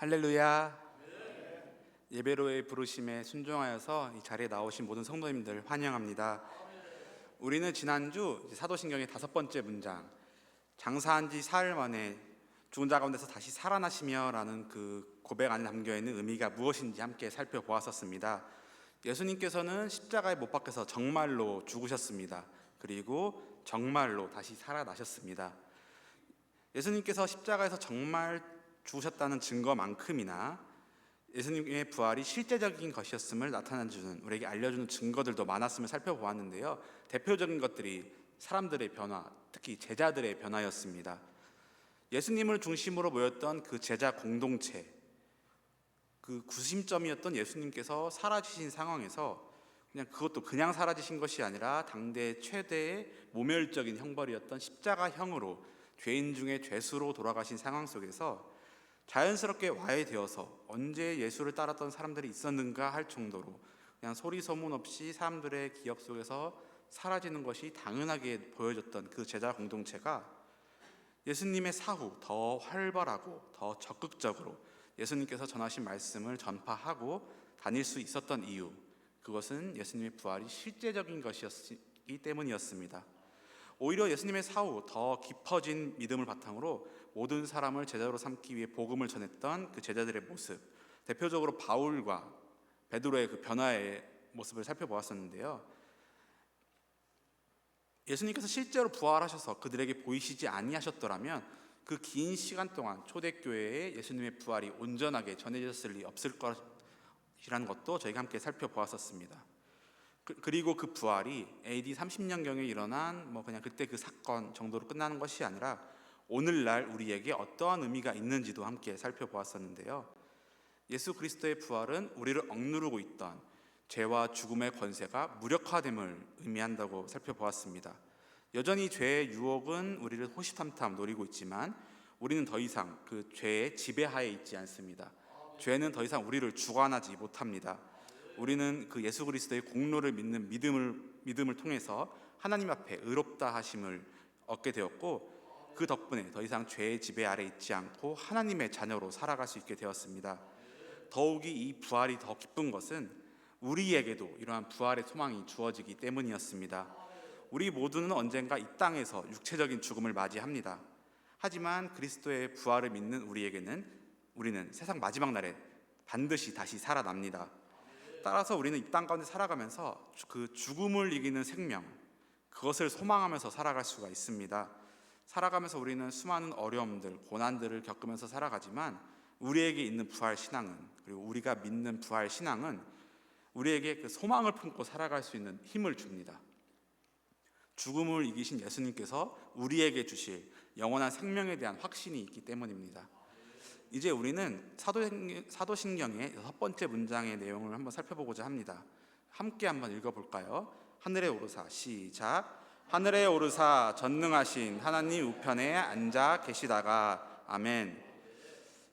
할렐루야. 예배로의 부르심에 순종하여서 이 자리에 나오신 모든 성도님들 환영합니다. 우리는 지난주 사도신경의 다섯 번째 문장 장사한 지 사흘 만에 죽은 자 가운데서 다시 살아나시며라는 그 고백 안에 담겨 있는 의미가 무엇인지 함께 살펴보았었습니다. 예수님께서는 십자가에 못 박혀서 정말로 죽으셨습니다. 그리고 정말로 다시 살아나셨습니다. 예수님께서 십자가에서 정말 죽으셨다는 증거만큼이나 예수님의 부활이 실제적인 것이었음을 나타내주는 우리에게 알려주는 증거들도 많았음을 살펴보았는데요. 대표적인 것들이 사람들의 변화, 특히 제자들의 변화였습니다. 예수님을 중심으로 모였던 그 제자 공동체, 그 구심점이었던 예수님께서 사라지신 상황에서 그냥 그것도 그냥 사라지신 것이 아니라 당대 최대의 모멸적인 형벌이었던 십자가형으로 죄인 중에 죄수로 돌아가신 상황 속에서 자연스럽게 와해 되어서 언제 예수를 따랐던 사람들이 있었는가 할 정도로 그냥 소리 소문 없이 사람들의 기억 속에서 사라지는 것이 당연하게 보여졌던 그 제자 공동체가 예수님의 사후 더 활발하고 더 적극적으로 예수님께서 전하신 말씀을 전파하고 다닐 수 있었던 이유 그것은 예수님의 부활이 실제적인 것이었기 때문이었습니다. 오히려 예수님의 사후 더 깊어진 믿음을 바탕으로 모든 사람을 제자로 삼기 위해 복음을 전했던 그 제자들의 모습, 대표적으로 바울과 베드로의 그 변화의 모습을 살펴보았었는데요. 예수님께서 실제로 부활하셔서 그들에게 보이시지 아니하셨더라면 그 긴 시간 동안 초대교회에 예수님의 부활이 온전하게 전해졌을 리 없을 것이라는 것도 저희가 함께 살펴보았었습니다. 그, 리고그 부활이 AD 30년경에 일어난 뭐 그냥 그때 그 사건 정도로 끝나는 것이 아니라 오늘날 우리에게 어떠한 의미가 있는지도 함께 살펴보았었는데요. 예수 그리스도의 부활은 우리를 억누르고 있던 죄와 죽음의 권세가 무력화됨을 의미한다고 살펴보았습니다. 여전히 죄의 유혹은 우리를 호시탐탐 노리고 있지만 우리는 더 이상 그 죄의 지배하에 있지 않습니다. 죄는 더 이상 우리를 주관하지 못합니다. 우리는 그 예수 그리스도의 공로를 믿는 믿음을 믿음을 통해서 하나님 앞에 의롭다 하심을 얻게 되었고 그 덕분에 더 이상 죄의 지배 아래 있지 않고 하나님의 자녀로 살아갈 수 있게 되었습니다. 더욱이 이 부활이 더 기쁜 것은 우리에게도 이러한 부활의 소망이 주어지기 때문이었습니다. 우리 모두는 언젠가 이 땅에서 육체적인 죽음을 맞이합니다. 하지만 그리스도의 부활을 믿는 우리에게는 우리는 세상 마지막 날에 반드시 다시 살아납니다. 따라서 우리는 이 땅 가운데 살아가면서 그 죽음을 이기는 생명, 그것을 소망하면서 살아갈 수가 있습니다. 살아가면서 우리는 수많은 어려움들, 고난들을 겪으면서 살아가지만 우리에게 있는 부활 신앙은 그리고 우리가 믿는 부활 신앙은 우리에게 그 소망을 품고 살아갈 수 있는 힘을 줍니다. 죽음을 이기신 예수님께서 우리에게 주실 영원한 생명에 대한 확신이 있기 때문입니다. 이제 우리는 사도신경의 여섯 번째 문장의 내용을 한번 살펴보고자 합니다. 함께 한번 읽어볼까요? 하늘에 오르사 시작. 하늘에 오르사 전능하신 하나님 우편에 앉아 계시다가 아멘.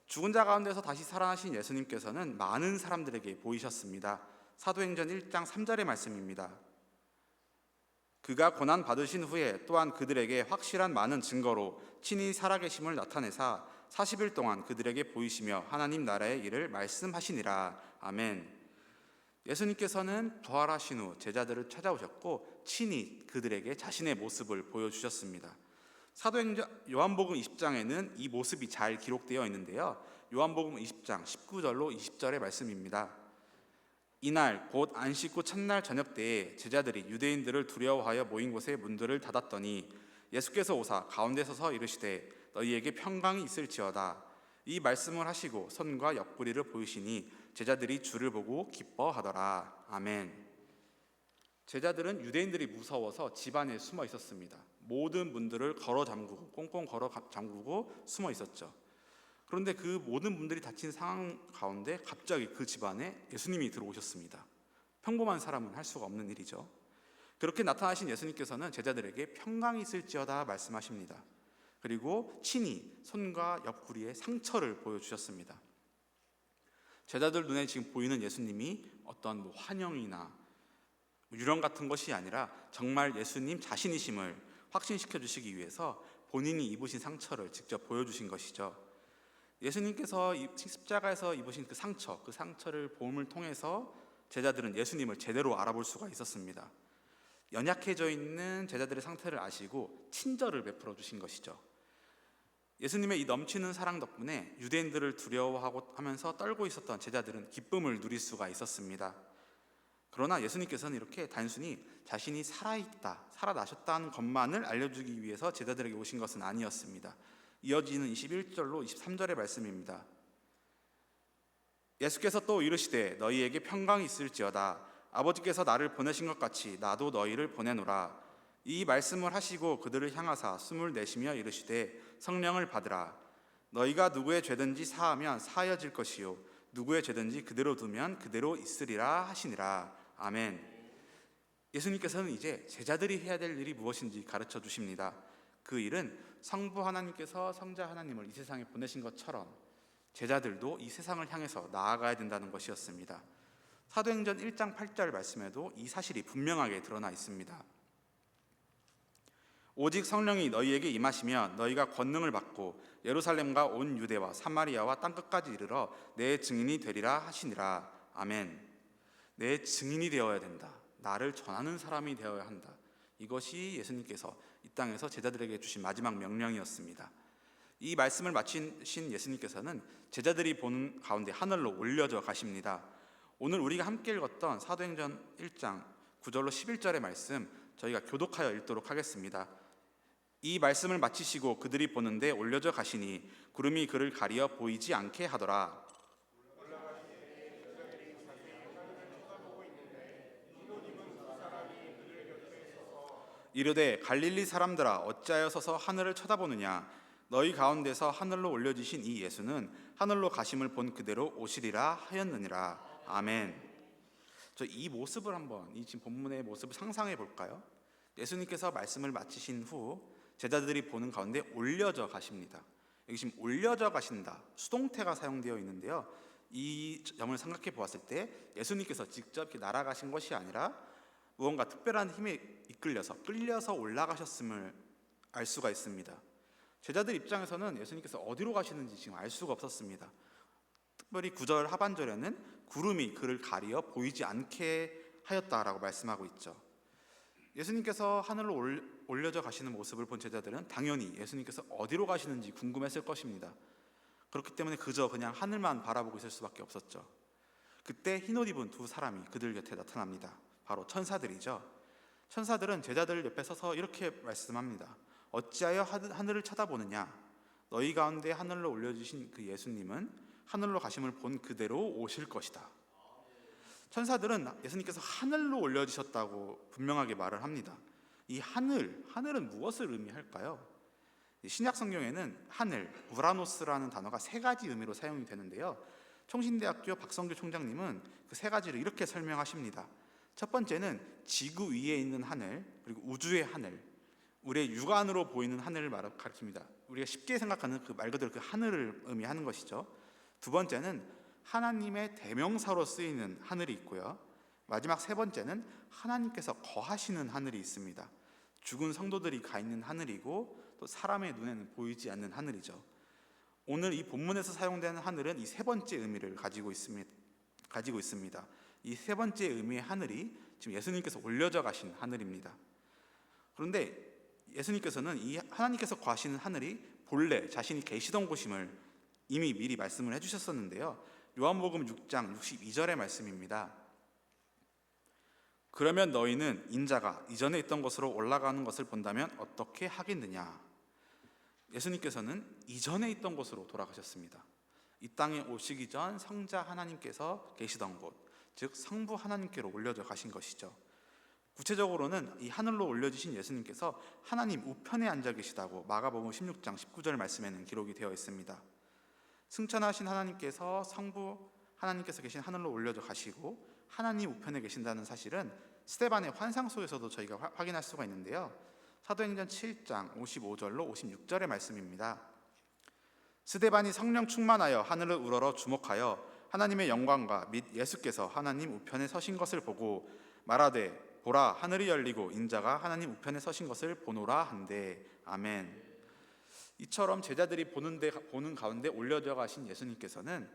죽은 자 가운데서 다시 살아나신 예수님께서는 많은 사람들에게 보이셨습니다. 사도행전 1장 3절의 말씀입니다. 그가 고난 받으신 후에 또한 그들에게 확실한 많은 증거로 친히 살아계심을 나타내사 40일 동안 그들에게 보이시며 하나님 나라의 일을 말씀하시니라. 아멘. 예수님께서는 부활하신 후 제자들을 찾아오셨고 친히 그들에게 자신의 모습을 보여주셨습니다. 사도행전 요한복음 20장에는 이 모습이 잘 기록되어 있는데요. 요한복음 20장 19절로 20절의 말씀입니다. 이날 곧 안식 후 첫날 저녁 때에 제자들이 유대인들을 두려워하여 모인 곳에 문들을 닫았더니 예수께서 오사 가운데 서서 이르시되 너희에게 평강이 있을지어다 이 말씀을 하시고 손과 옆구리를 보이시니 제자들이 주를 보고 기뻐하더라 아멘 제자들은 유대인들이 무서워서 집안에 숨어 있었습니다 모든 문들을 걸어 잠그고 꽁꽁 걸어 잠그고 숨어 있었죠 그런데 그 모든 분들이 닫힌 상황 가운데 갑자기 그 집안에 예수님이 들어오셨습니다. 평범한 사람은 할 수가 없는 일이죠. 그렇게 나타나신 예수님께서는 제자들에게 평강이 있을지어다 말씀하십니다. 그리고 친히 손과 옆구리에 상처를 보여주셨습니다. 제자들 눈에 지금 보이는 예수님이 어떤 뭐 환영이나 유령 같은 것이 아니라 정말 예수님 자신이심을 확신시켜 주시기 위해서 본인이 입으신 상처를 직접 보여주신 것이죠. 예수님께서 이 십자가에서 입으신 그 상처, 그 상처를 보험을 통해서 제자들은 예수님을 제대로 알아볼 수가 있었습니다. 연약해져 있는 제자들의 상태를 아시고 친절을 베풀어 주신 것이죠. 예수님의 이 넘치는 사랑 덕분에 유대인들을 두려워하고 하면서 떨고 있었던 제자들은 기쁨을 누릴 수가 있었습니다. 그러나 예수님께서는 이렇게 단순히 자신이 살아있다, 살아나셨다는 것만을 알려주기 위해서 제자들에게 오신 것은 아니었습니다. 이어지는 21절로 23절의 말씀입니다. 예수께서 또 이르시되 너희에게 평강이 있을지어다 아버지께서 나를 보내신 것 같이 나도 너희를 보내노라 이 말씀을 하시고 그들을 향하사 숨을 내쉬며 이르시되 성령을 받으라. 너희가 누구의 죄든지 사하면 사하여질 것이요. 누구의 죄든지 그대로 두면 그대로 있으리라 하시니라. 아멘. 예수님께서는 이제 제자들이 해야 될 일이 무엇인지 가르쳐 주십니다. 그 일은 성부 하나님께서 성자 하나님을 이 세상에 보내신 것처럼 제자들도 이 세상을 향해서 나아가야 된다는 것이었습니다. 사도행전 1장 8절 말씀에도 이 사실이 분명하게 드러나 있습니다. 오직 성령이 너희에게 임하시면 너희가 권능을 받고 예루살렘과 온 유대와 사마리아와 땅 끝까지 이르러 내 증인이 되리라 하시니라. 아멘. 내 증인이 되어야 된다. 나를 전하는 사람이 되어야 한다. 이것이 예수님께서 이 땅에서 제자들에게 주신 마지막 명령이었습니다. 이 말씀을 마치신 예수님께서는 제자들이 보는 가운데 하늘로 올려져 가십니다. 오늘 우리가 함께 읽었던 사도행전 1장 9절로 11절의 말씀 저희가 교독하여 읽도록 하겠습니다. 이 말씀을 마치시고 그들이 보는데 올려져 가시니 구름이 그를 가리어 보이지 않게 하더라. 이르되 갈릴리 사람들아 어찌하여 서서 하늘을 쳐다보느냐 너희 가운데서 하늘로 올려지신 이 예수는 하늘로 가심을 본 그대로 오시리라 하였느니라 아멘. 저 이 모습을 한번 이 지금 본문의 모습을 상상해 볼까요? 예수님께서 말씀을 마치신 후 제자들이 보는 가운데 올려져 가십니다. 여기 지금 올려져 가신다 수동태가 사용되어 있는데요. 이 점을 생각해 보았을 때 예수님께서 직접 이렇게 날아가신 것이 아니라 무언가 특별한 힘에 이끌려서 끌려서 올라가셨음을 알 수가 있습니다. 제자들 입장에서는 예수님께서 어디로 가시는지 지금 알 수가 없었습니다. 특별히 9절 하반절에는 구름이 그를 가리어 보이지 않게 하였다라고 말씀하고 있죠. 예수님께서 하늘로 올려져 가시는 모습을 본 제자들은 당연히 예수님께서 어디로 가시는지 궁금했을 것입니다. 그렇기 때문에 그저 그냥 하늘만 바라보고 있을 수밖에 없었죠. 그때 흰옷 입은 두 사람이 그들 곁에 나타납니다. 바로 천사들이죠. 천사들은 제자들 옆에 서서 이렇게 말씀합니다. 어찌하여 하늘을 쳐다보느냐? 너희 가운데 하늘로 올려주신 그 예수님은 하늘로 가심을 본 그대로 오실 것이다. 천사들은 예수님께서 하늘로 올려지셨다고 분명하게 말을 합니다. 이 하늘, 하늘은 무엇을 의미할까요? 신약 성경에는 하늘, 우라노스라는 단어가 세 가지 의미로 사용이 되는데요. 총신대학교 박성규 총장님은 그 세 가지를 이렇게 설명하십니다. 첫 번째는 지구 위에 있는 하늘, 그리고 우주의 하늘, 우리의 육안으로 보이는 하늘을 가리킵니다. 우리가 쉽게 생각하는 그 말 그대로 그 하늘을 의미하는 것이죠. 두 번째는 하나님의 대명사로 쓰이는 하늘이 있고요. 마지막 세 번째는 하나님께서 거하시는 하늘이 있습니다. 죽은 성도들이 가 있는 하늘이고 또 사람의 눈에는 보이지 않는 하늘이죠. 오늘 이 본문에서 사용되는 하늘은 이 세 번째 의미를 가지고 있습니다. 가지고 있습니다. 이 세 번째 의미의 하늘이 지금 예수님께서 올려져 가신 하늘입니다. 그런데 예수님께서는 이 하나님께서 과시는 하늘이 본래 자신이 계시던 곳임을 이미 미리 말씀을 해주셨었는데요. 요한복음 6장 62절의 말씀입니다. 그러면 너희는 인자가 이전에 있던 곳으로 올라가는 것을 본다면 어떻게 하겠느냐? 예수님께서는 이전에 있던 곳으로 돌아가셨습니다. 이 땅에 오시기 전 성자 하나님께서 계시던 곳, 즉 성부 하나님께로 올려져 가신 것이죠. 구체적으로는 이 하늘로 올려주신 예수님께서 하나님 우편에 앉아 계시다고 마가복음 16장 19절 말씀에는 기록이 되어 있습니다. 승천하신 하나님께서 성부 하나님께서 계신 하늘로 올려져 가시고 하나님 우편에 계신다는 사실은 스테반의 환상 속에서도 저희가 확인할 수가 있는데요. 사도행전 7장 55절로 56절의 말씀입니다. 스데반이 성령 충만하여 하늘을 우러러 주목하여 하나님의 영광과 및 예수께서 하나님 우편에 서신 것을 보고 말하되 보라 하늘이 열리고 인자가 하나님 우편에 서신 것을 보노라 한데 아멘. 이처럼 제자들이 보는 데 보는 가운데 올려져 가신 예수님께서는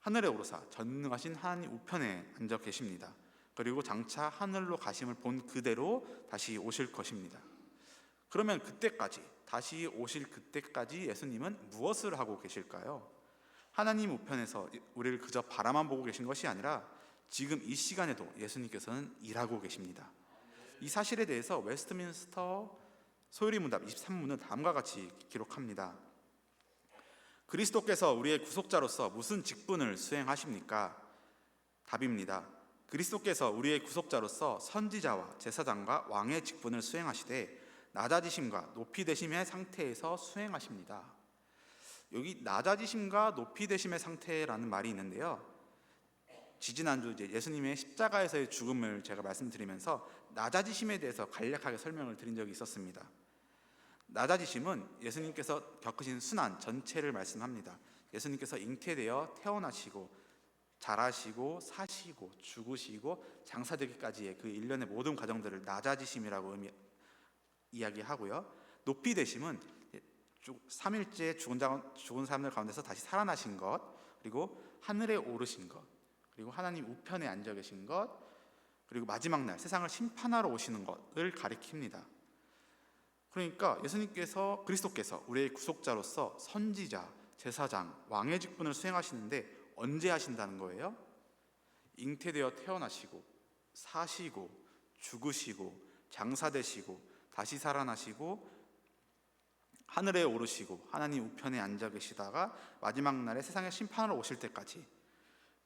하늘에 오르사 전능하신 하나님 우편에 앉아 계십니다. 그리고 장차 하늘로 가심을 본 그대로 다시 오실 것입니다. 그러면 그때까지 다시 오실 그때까지 예수님은 무엇을 하고 계실까요? 하나님 우편에서 우리를 그저 바라만 보고 계신 것이 아니라 지금 이 시간에도 예수님께서는 일하고 계십니다. 이 사실에 대해서 웨스트민스터 소요리 문답 23문은 다음과 같이 기록합니다. 그리스도께서 우리의 구속자로서 무슨 직분을 수행하십니까? 답입니다. 그리스도께서 우리의 구속자로서 선지자와 제사장과 왕의 직분을 수행하시되 낮아지심과 높이 되심의 상태에서 수행하십니다. 여기 낮아지심과 높이 되심의 상태라는 말이 있는데요. 지지난주 예수님의 십자가에서의 죽음을 제가 말씀드리면서 낮아지심에 대해서 간략하게 설명을 드린 적이 있었습니다. 낮아지심은 예수님께서 겪으신 순환 전체를 말씀합니다. 예수님께서 잉태되어 태어나시고 자라시고 사시고 죽으시고 장사되기까지의 그 일련의 모든 과정들을 낮아지심이라고 의미, 이야기하고요. 높이 되심은 3일째 죽은, 자, 죽은 사람들 가운데서 다시 살아나신 것 그리고 하늘에 오르신 것 그리고 하나님 우편에 앉아 계신 것 그리고 마지막 날 세상을 심판하러 오시는 것을 가리킵니다. 그러니까 예수님께서 그리스도께서 우리의 구속자로서 선지자, 제사장, 왕의 직분을 수행하시는데 언제 하신다는 거예요? 잉태되어 태어나시고 사시고 죽으시고 장사되시고 다시 살아나시고 하늘에 오르시고 하나님 우편에 앉아 계시다가 마지막 날에 세상의 심판으로 오실 때까지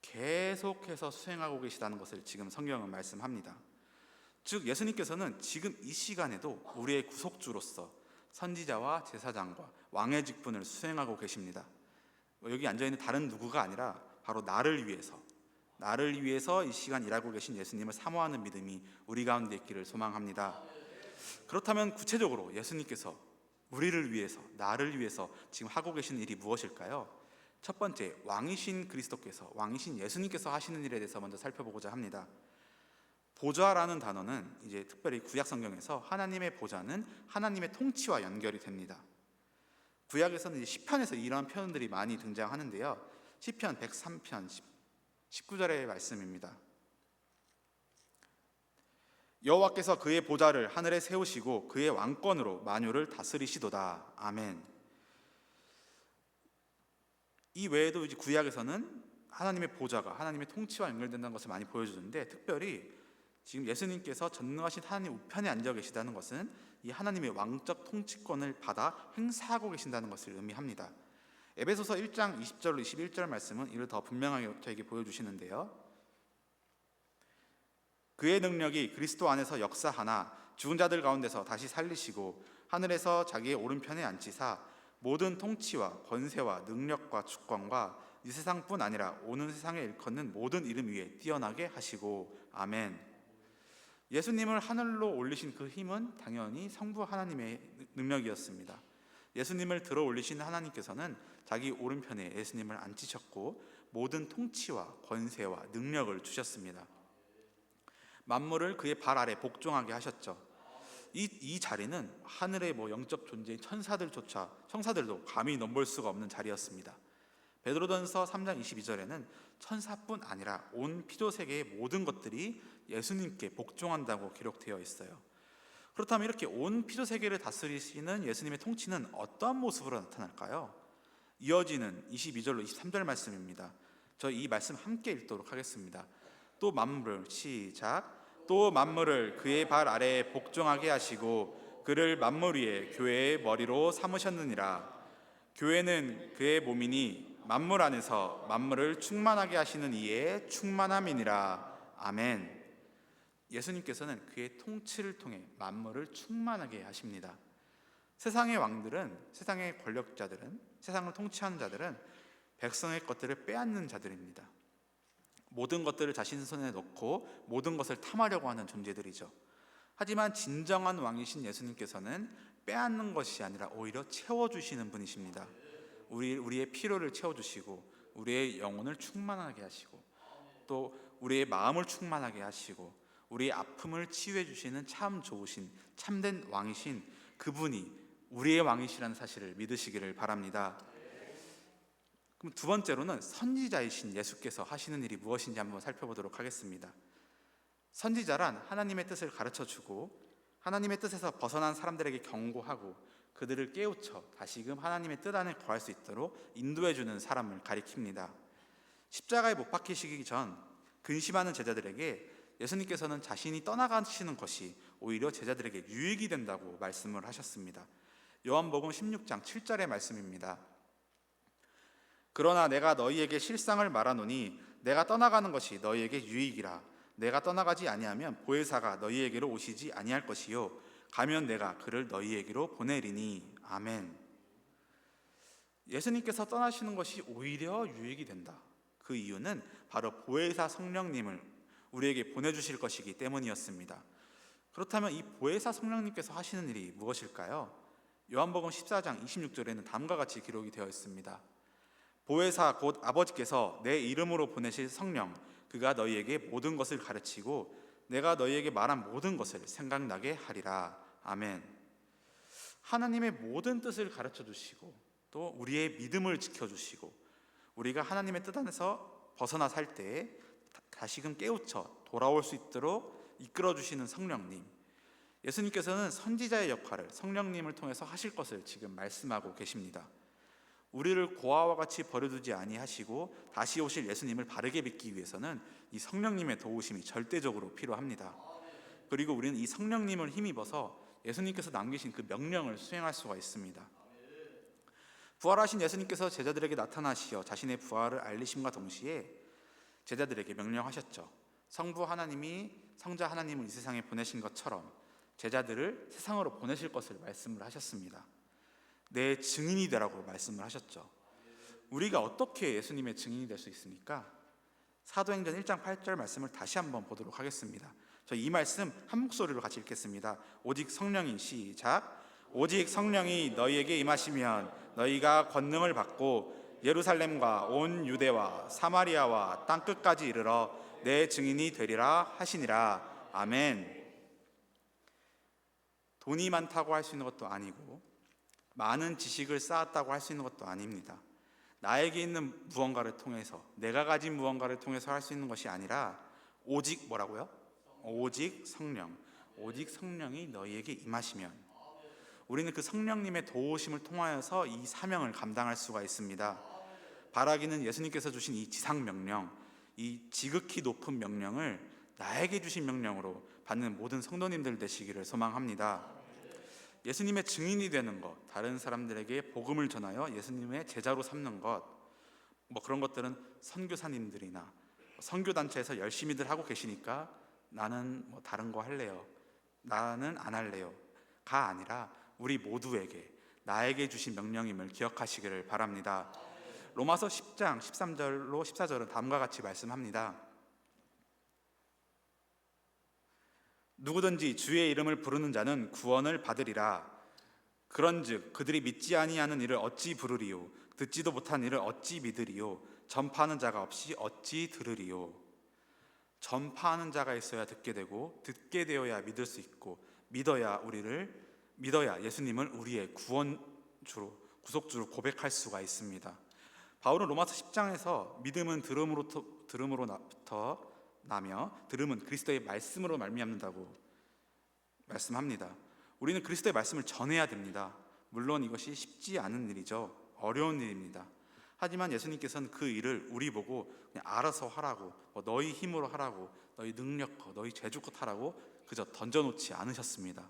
계속해서 수행하고 계시다는 것을 지금 성경은 말씀합니다. 즉 예수님께서는 지금 이 시간에도 우리의 구속주로서 선지자와 제사장과 왕의 직분을 수행하고 계십니다. 여기 앉아 있는 다른 누구가 아니라 바로 나를 위해서 나를 위해서 이 시간 일하고 계신 예수님을 사모하는 믿음이 우리 가운데 있기를 소망합니다. 그렇다면 구체적으로 예수님께서 우리를 위해서 나를 위해서 지금 하고 계신 일이 무엇일까요? 첫 번째 왕이신 그리스도께서 왕이신 예수님께서 하시는 일에 대해서 먼저 살펴보고자 합니다. 보좌라는 단어는 이제 특별히 구약 성경에서 하나님의 보좌는 하나님의 통치와 연결이 됩니다. 구약에서는 이제 시편에서 이러한 표현들이 많이 등장하는데요. 시편 103편 19절의 말씀입니다. 여호와께서 그의 보좌를 하늘에 세우시고 그의 왕권으로 만유를 다스리시도다. 아멘. 이 외에도 이제 구약에서는 하나님의 보좌가 하나님의 통치와 연결된다는 것을 많이 보여주는데 특별히 지금 예수님께서 전능하신 하나님 우편에 앉아 계시다는 것은 이 하나님의 왕적 통치권을 받아 행사하고 계신다는 것을 의미합니다. 에베소서 1장 20절로 21절 말씀은 이를 더 분명하게 저에게 보여주시는데요. 그의 능력이 그리스도 안에서 역사하나 죽은 자들 가운데서 다시 살리시고 하늘에서 자기의 오른편에 앉히사 모든 통치와 권세와 능력과 주권과 이 세상뿐 아니라 오는 세상에 일컫는 모든 이름 위에 뛰어나게 하시고 아멘. 예수님을 하늘로 올리신 그 힘은 당연히 성부 하나님의 능력이었습니다. 예수님을 들어 올리신 하나님께서는 자기 오른편에 예수님을 앉히셨고 모든 통치와 권세와 능력을 주셨습니다. 만물을 그의 발 아래 복종하게 하셨죠. 이, 이 자리는 하늘의 뭐 영적 존재인 천사들조차 천사들도 감히 넘볼 수가 없는 자리였습니다. 베드로전서 3장 22절에는 천사뿐 아니라 온 피조 세계의 모든 것들이 예수님께 복종한다고 기록되어 있어요. 그렇다면 이렇게 온 피조 세계를 다스리시는 예수님의 통치는 어떠한 모습으로 나타날까요? 이어지는 22절로 23절 말씀입니다. 저 이 말씀 함께 읽도록 하겠습니다. 또 만물을 시작 또 만물을 그의 발 아래에 복종하게 하시고 그를 만물 위에 교회의 머리로 삼으셨느니라 교회는 그의 몸이니 만물 안에서 만물을 충만하게 하시는 이의 충만함이니라 아멘 예수님께서는 그의 통치를 통해 만물을 충만하게 하십니다 세상의 왕들은 세상의 권력자들은 세상을 통치하는 자들은 백성의 것들을 빼앗는 자들입니다 모든 것들을 자신 손에 넣고 모든 것을 탐하려고 하는 존재들이죠. 하지만 진정한 왕이신 예수님께서는 빼앗는 것이 아니라 오히려 채워주시는 분이십니다. 우리 우리의 필요를 채워주시고 우리의 영혼을 충만하게 하시고 또 우리의 마음을 충만하게 하시고 우리의 아픔을 치유해 주시는 참 좋으신 참된 왕이신 그분이 우리의 왕이시라는 사실을 믿으시기를 바랍니다. 그럼 두 번째로는 선지자이신 예수께서 하시는 일이 무엇인지 한번 살펴보도록 하겠습니다. 선지자란 하나님의 뜻을 가르쳐 주고 하나님의 뜻에서 벗어난 사람들에게 경고하고 그들을 깨우쳐 다시금 하나님의 뜻 안에 거할 수 있도록 인도해 주는 사람을 가리킵니다. 십자가에 못 박히시기 전 근심하는 제자들에게 예수님께서는 자신이 떠나가시는 것이 오히려 제자들에게 유익이 된다고 말씀을 하셨습니다. 요한복음 16장 7절의 말씀입니다. 그러나 내가 너희에게 실상을 말하노니 내가 떠나가는 것이 너희에게 유익이라 내가 떠나가지 아니하면 보혜사가 너희에게로 오시지 아니할 것이요 가면 내가 그를 너희에게로 보내리니 아멘. 예수님께서 떠나시는 것이 오히려 유익이 된다. 그 이유는 바로 보혜사 성령님을 우리에게 보내주실 것이기 때문이었습니다. 그렇다면 이 보혜사 성령님께서 하시는 일이 무엇일까요? 요한복음 14장 26절에는 다음과 같이 기록이 되어 있습니다. 보혜사 곧 아버지께서 내 이름으로 보내실 성령 그가 너희에게 모든 것을 가르치고 내가 너희에게 말한 모든 것을 생각나게 하리라. 아멘. 하나님의 모든 뜻을 가르쳐 주시고 또 우리의 믿음을 지켜 주시고 우리가 하나님의 뜻 안에서 벗어나 살 때에 다시금 깨우쳐 돌아올 수 있도록 이끌어 주시는 성령님. 예수님께서는 선지자의 역할을 성령님을 통해서 하실 것을 지금 말씀하고 계십니다. 우리를 고아와 같이 버려두지 아니하시고 다시 오실 예수님을 바르게 믿기 위해서는 이 성령님의 도우심이 절대적으로 필요합니다. 그리고 우리는 이 성령님을 힘입어서 예수님께서 남기신 그 명령을 수행할 수가 있습니다. 부활하신 예수님께서 제자들에게 나타나시어 자신의 부활을 알리심과 동시에 제자들에게 명령하셨죠. 성부 하나님이 성자 하나님을 이 세상에 보내신 것처럼 제자들을 세상으로 보내실 것을 말씀을 하셨습니다. 내 증인이 되라고 말씀을 하셨죠. 우리가 어떻게 예수님의 증인이 될 수 있습니까? 사도행전 1장 8절 말씀을 다시 한번 보도록 하겠습니다. 저 이 말씀 한 목소리로 같이 읽겠습니다. 오직 성령이 시작. 오직 성령이 너희에게 임하시면 너희가 권능을 받고 예루살렘과 온 유대와 사마리아와 땅 끝까지 이르러 내 증인이 되리라 하시니라. 아멘. 돈이 많다고 할 수 있는 것도 아니고 많은 지식을 쌓았다고 할 수 있는 것도 아닙니다. 나에게 있는 무언가를 통해서 내가 가진 무언가를 통해서 할 수 있는 것이 아니라 오직 뭐라고요? 오직 성령. 오직 성령이 너희에게 임하시면 우리는 그 성령님의 도우심을 통하여서 이 사명을 감당할 수가 있습니다. 바라기는 예수님께서 주신 이 지상 명령, 이 지극히 높은 명령을 나에게 주신 명령으로 받는 모든 성도님들 되시기를 소망합니다. 예수님의 증인이 되는 것, 다른 사람들에게 복음을 전하여 예수님의 제자로 삼는 것, 뭐 그런 것들은 선교사님들이나 선교 단체에서 열심히들 하고 계시니까 나는 뭐 다른 거 할래요. 나는 안 할래요.가 아니라 우리 모두에게 나에게 주신 명령임을 기억하시기를 바랍니다. 로마서 10장 13절로 14절은 다음과 같이 말씀합니다. 누구든지 주의 이름을 부르는 자는 구원을 받으리라. 그런즉 그들이 믿지 아니하는 이를 어찌 부르리요 듣지도 못한 이를 어찌 믿으리요 전파하는 자가 없이 어찌 들으리요 전파하는 자가 있어야 듣게 되고 듣게 되어야 믿을 수 있고 믿어야 우리를 믿어야 예수님을 우리의 구원주로 구속주로 고백할 수가 있습니다. 바울은 로마서 10장에서 믿음은 들음으로부터 들음으로부터 나며 들음은 그리스도의 말씀으로 말미암는다고 말씀합니다. 우리는 그리스도의 말씀을 전해야 됩니다. 물론 이것이 쉽지 않은 일이죠. 어려운 일입니다. 하지만 예수님께서는 그 일을 우리 보고 그냥 알아서 하라고, 뭐 너희 힘으로 하라고, 너희 능력껏, 너희 재주껏 하라고 그저 던져놓지 않으셨습니다.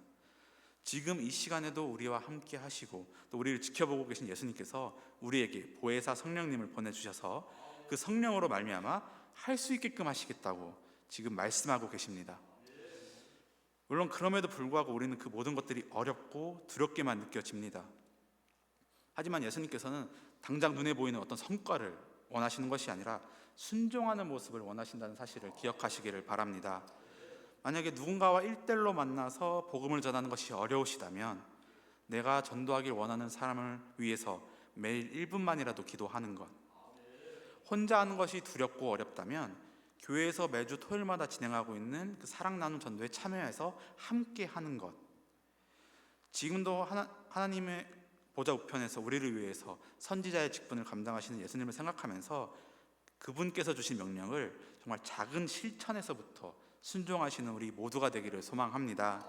지금 이 시간에도 우리와 함께 하시고 또 우리를 지켜보고 계신 예수님께서 우리에게 보혜사 성령님을 보내 주셔서 그 성령으로 말미암아 할 수 있게끔 하시겠다고 지금 말씀하고 계십니다. 물론 그럼에도 불구하고 우리는 그 모든 것들이 어렵고 두렵게만 느껴집니다. 하지만 예수님께서는 당장 눈에 보이는 어떤 성과를 원하시는 것이 아니라 순종하는 모습을 원하신다는 사실을 기억하시기를 바랍니다. 만약에 누군가와 일대일로 만나서 복음을 전하는 것이 어려우시다면 내가 전도하길 원하는 사람을 위해서 매일 1분만이라도 기도하는 것. 혼자 하는 것이 두렵고 어렵다면 교회에서 매주 토요일마다 진행하고 있는 그 사랑 나눔 전도에 참여해서 함께 하는 것. 지금도 하나, 하나님의 보좌 우편에서 우리를 위해서 선지자의 직분을 감당하시는 예수님을 생각하면서 그분께서 주신 명령을 정말 작은 실천에서부터 순종하시는 우리 모두가 되기를 소망합니다.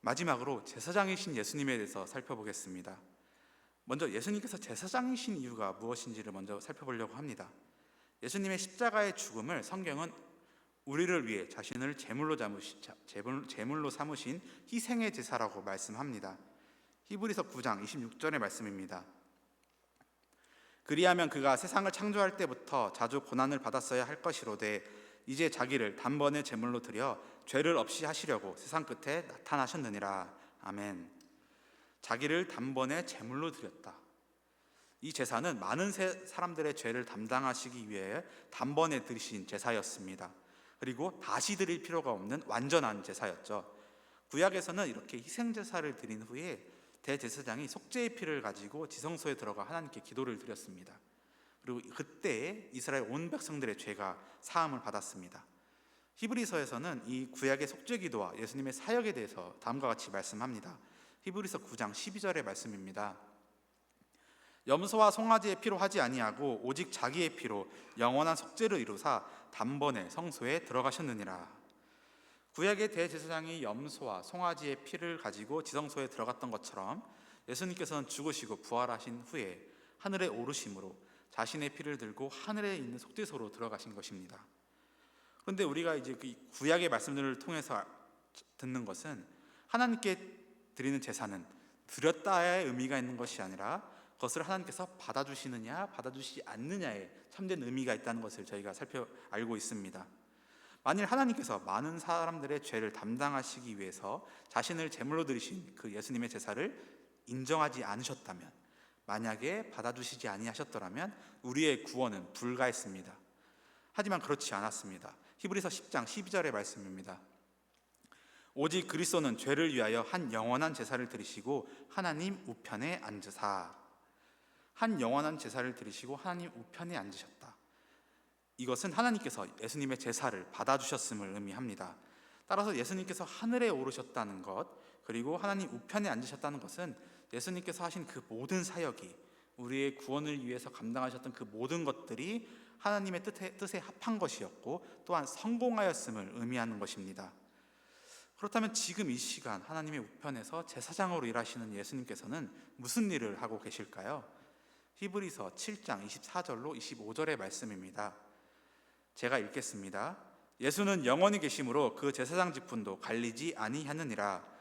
마지막으로 제사장이신 예수님에 대해서 살펴보겠습니다. 먼저 예수님께서 제사장이신 이유가 무엇인지를 먼저 살펴보려고 합니다. 예수님의 십자가의 죽음을 성경은 우리를 위해 자신을 제물로 제물, 제물로 삼으신 희생의 제사라고 말씀합니다. 히브리서 9장 26절의 말씀입니다. 그리하면 그가 세상을 창조할 때부터 자주 고난을 받았어야 할 것이로되 이제 자기를 단번에 제물로 드려 죄를 없이 하시려고 세상 끝에 나타나셨느니라. 아멘. 자기를 단번에 제물로 드렸다. 이 제사는 많은 세- 사람들의 죄를 담당하시기 위해 단번에 드리신 제사였습니다. 그리고 다시 드릴 필요가 없는 완전한 제사였죠. 구약에서는 이렇게 희생 제사를 드린 후에 대제사장이 속죄의 피를 가지고 지성소에 들어가 하나님께 기도를 드렸습니다. 그리고 그때 이스라엘 온 백성들의 죄가 사함을 받았습니다. 히브리서에서는 이 구약의 속죄 기도와 예수님의 사역에 대해서 다음과 같이 말씀합니다. 히브리서 9장 12절의 말씀입니다. 염소와 송아지의 피로 하지 아니하고 오직 자기의 피로 영원한 속죄를 이루사 단번에 성소에 들어가셨느니라. 구약의 대제사장이 염소와 송아지의 피를 가지고 지성소에 들어갔던 것처럼 예수님께서는 죽으시고 부활하신 후에 하늘에 오르심으로 자신의 피를 들고 하늘에 있는 속죄소로 들어가신 것입니다. 그런데 우리가 이제 그 구약의 말씀들을 통해서 듣는 것은 하나님께 드리는 제사는 드렸다의 의미가 있는 것이 아니라 그것을 하나님께서 받아주시느냐 받아주시지 않느냐에 참된 의미가 있다는 것을 저희가 살펴 알고 있습니다. 만일 하나님께서 많은 사람들의 죄를 담당하시기 위해서 자신을 제물로 드리신 그 예수님의 제사를 인정하지 않으셨다면 만약에 받아주시지 아니하셨더라면 우리의 구원은 불가했습니다. 하지만 그렇지 않았습니다. 히브리서 10장 12절의 말씀입니다. 오직 그리스도는 죄를 위하여 한 영원한 제사를 드리시고 하나님 우편에 앉으사 한 영원한 제사를 드리시고 하나님 우편에 앉으셨다. 이것은 하나님께서 예수님의 제사를 받아주셨음을 의미합니다. 따라서 예수님께서 하늘에 오르셨다는 것, 그리고 하나님 우편에 앉으셨다는 것은 예수님께서 하신 그 모든 사역이 우리의 구원을 위해서 감당하셨던 그 모든 것들이 하나님의 뜻에, 뜻에 합한 것이었고 또한 성공하였음을 의미하는 것입니다. 그렇다면 지금 이 시간 하나님의 우편에서 제사장으로 일하시는 예수님께서는 무슨 일을 하고 계실까요? 히브리서 7장 24절로 25절의 말씀입니다. 제가 읽겠습니다. 예수는 영원히 계심으로 그 제사장 직분도 갈리지 아니하느니라.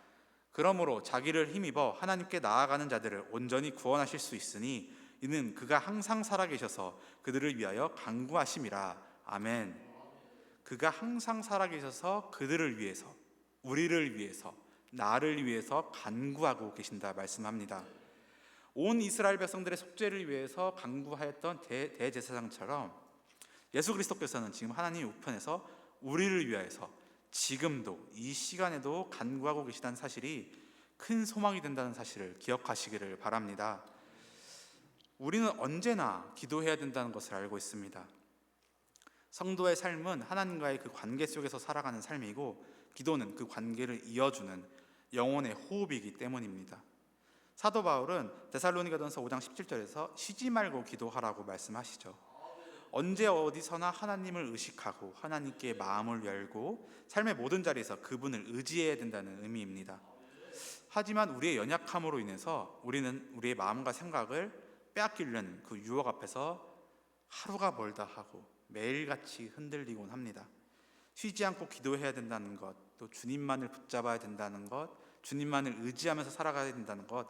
그러므로 자기를 힘입어 하나님께 나아가는 자들을 온전히 구원하실 수 있으니 이는 그가 항상 살아계셔서 그들을 위하여 간구하심이라. 아멘. 그가 항상 살아계셔서 그들을 위해서, 우리를 위해서, 나를 위해서 간구하고 계신다 말씀합니다. 온 이스라엘 백성들의 속죄를 위해서 간구하였던 대, 대제사장처럼 예수 그리스도께서는 지금 하나님 우편에서 우리를 위하여서 지금도 이 시간에도 간구하고 계시다는 사실이 큰 소망이 된다는 사실을 기억하시기를 바랍니다. 우리는 언제나 기도해야 된다는 것을 알고 있습니다. 성도의 삶은 하나님과의 그 관계 속에서 살아가는 삶이고 기도는 그 관계를 이어주는 영혼의 호흡이기 때문입니다. 사도 바울은 데살로니가전서 5장 17절에서 쉬지 말고 기도하라고 말씀하시죠. 언제 어디서나 하나님을 의식하고 하나님께 마음을 열고 삶의 모든 자리에서 그분을 의지해야 된다는 의미입니다. 하지만 우리의 연약함으로 인해서 우리는 우리의 마음과 생각을 빼앗기려는 그 유혹 앞에서 하루가 멀다 하고 매일같이 흔들리곤 합니다. 쉬지 않고 기도해야 된다는 것, 또 주님만을 붙잡아야 된다는 것, 주님만을 의지하면서 살아가야 된다는 것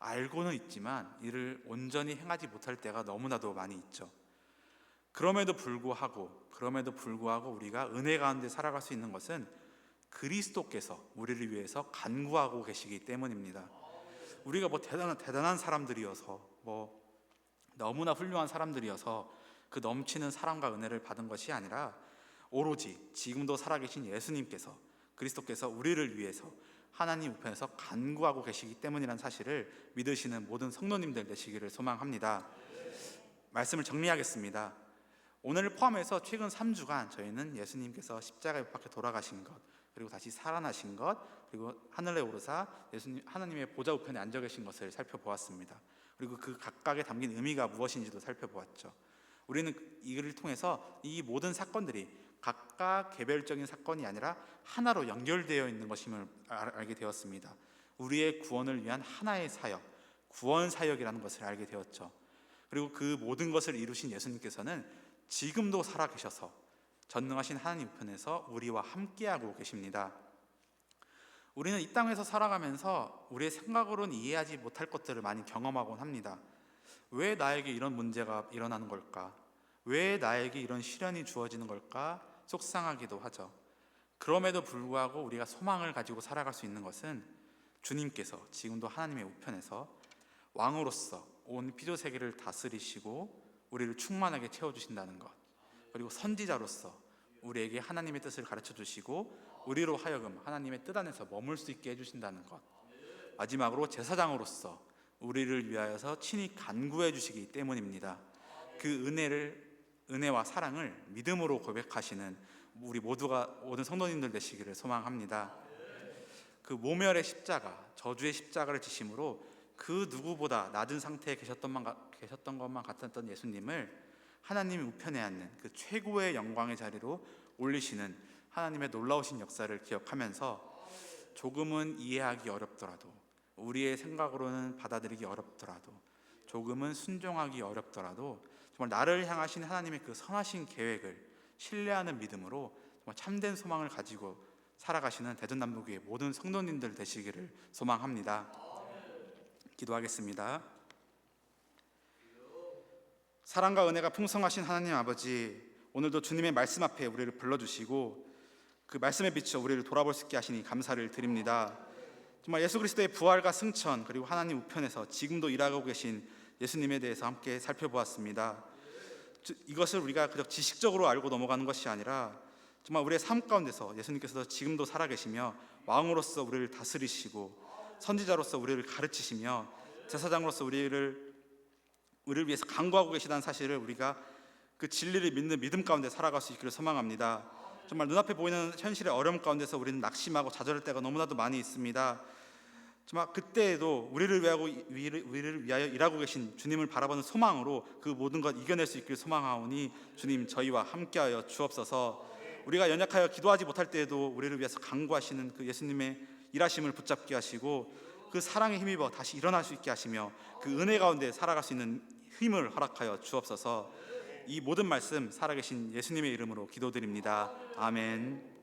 알고는 있지만 이를 온전히 행하지 못할 때가 너무나도 많이 있죠. 그럼에도 불구하고 그럼에도 불구하고 우리가 은혜 가운데 살아갈 수 있는 것은 그리스도께서 우리를 위해서 간구하고 계시기 때문입니다. 우리가 뭐 대단한 대단한 사람들이어서 뭐 너무나 훌륭한 사람들이어서 그 넘치는 사랑과 은혜를 받은 것이 아니라 오로지 지금도 살아계신 예수님께서 그리스도께서 우리를 위해서 하나님 우편에서 간구하고 계시기 때문이라는 사실을 믿으시는 모든 성도님들 되시기를 소망합니다. 말씀을 정리하겠습니다. 오늘을 포함해서 최근 3주간 저희는 예수님께서 십자가에 못 박혀 돌아가신 것, 그리고 다시 살아나신 것, 그리고 하늘에 오르사 예수님 하나님의 보좌 우편에 앉아 계신 것을 살펴보았습니다. 그리고 그 각각에 담긴 의미가 무엇인지도 살펴보았죠. 우리는 이를 통해서 이 모든 사건들이 각각 개별적인 사건이 아니라 하나로 연결되어 있는 것임을 알- 알게 되었습니다. 우리의 구원을 위한 하나의 사역, 구원 사역이라는 것을 알게 되었죠. 그리고 그 모든 것을 이루신 예수님께서는 지금도 살아 계셔서 전능하신 하나님 편에서 우리와 함께하고 계십니다. 우리는 이 땅에서 살아가면서 우리의 생각으로는 이해하지 못할 것들을 많이 경험하곤 합니다. 왜 나에게 이런 문제가 일어나는 걸까? 왜 나에게 이런 시련이 주어지는 걸까? 속상하기도 하죠. 그럼에도 불구하고 우리가 소망을 가지고 살아갈 수 있는 것은 주님께서 지금도 하나님의 우편에서 왕으로서 온 피조 세계를 다스리시고 우리를 충만하게 채워 주신다는 것. 그리고 선지자로서 우리에게 하나님의 뜻을 가르쳐 주시고 우리로 하여금 하나님의 뜻 안에서 머물 수 있게 해 주신다는 것. 마지막으로 제사장으로서 우리를 위하여서 친히 간구해 주시기 때문입니다. 그 은혜를 은혜와 사랑을 믿음으로 고백하시는 우리 모두가 모든 성도님들 되시기를 소망합니다. 그 모멸의 십자가, 저주의 십자가를 지심으로 그 누구보다 낮은 상태에 계셨던, 계셨던 것만 같았던 예수님을 하나님이 우편에 앉는 그 최고의 영광의 자리로 올리시는 하나님의 놀라우신 역사를 기억하면서 조금은 이해하기 어렵더라도 우리의 생각으로는 받아들이기 어렵더라도 조금은 순종하기 어렵더라도 정말 나를 향하신 하나님의 그 선하신 계획을 신뢰하는 믿음으로 정말 참된 소망을 가지고 살아가시는 대전남북의 모든 성도님들 되시기를 소망합니다. 기도하겠습니다. 사랑과 은혜가 풍성하신 하나님 아버지, 오늘도 주님의 말씀 앞에 우리를 불러주시고 그 말씀에 비춰 우리를 돌아볼 수 있게 하시니 감사를 드립니다. 정말 예수 그리스도의 부활과 승천 그리고 하나님 우편에서 지금도 일하고 계신 예수님에 대해서 함께 살펴보았습니다. 주- 이것을 우리가 그저 지식적으로 알고 넘어가는 것이 아니라 정말 우리의 삶 가운데서 예수님께서 지금도 살아계시며 왕으로서 우리를 다스리시고 선지자로서 우리를 가르치시며 제사장으로서 우리를 우리를 위해서 간구하고 계시다는 사실을 우리가 그 진리를 믿는 믿음 가운데 살아갈 수 있기를 소망합니다. 정말 눈앞에 보이는 현실의 어려움 가운데서 우리는 낙심하고 좌절할 때가 너무나도 많이 있습니다. 정말 그때에도 우리를 위하고 우리를, 위하여 일하고 계신 주님을 바라보는 소망으로 그 모든 것 이겨낼 수 있기를 소망하오니 주님 저희와 함께하여 주옵소서. 우리가 연약하여 기도하지 못할 때에도 우리를 위해서 간구하시는 그 예수님의 일하심을 붙잡게 하시고 그 사랑에 힘입어 다시 일어날 수 있게 하시며 그 은혜 가운데 살아갈 수 있는 힘을 허락하여 주옵소서. 이 모든 말씀 살아계신 예수님의 이름으로 기도드립니다. 아멘.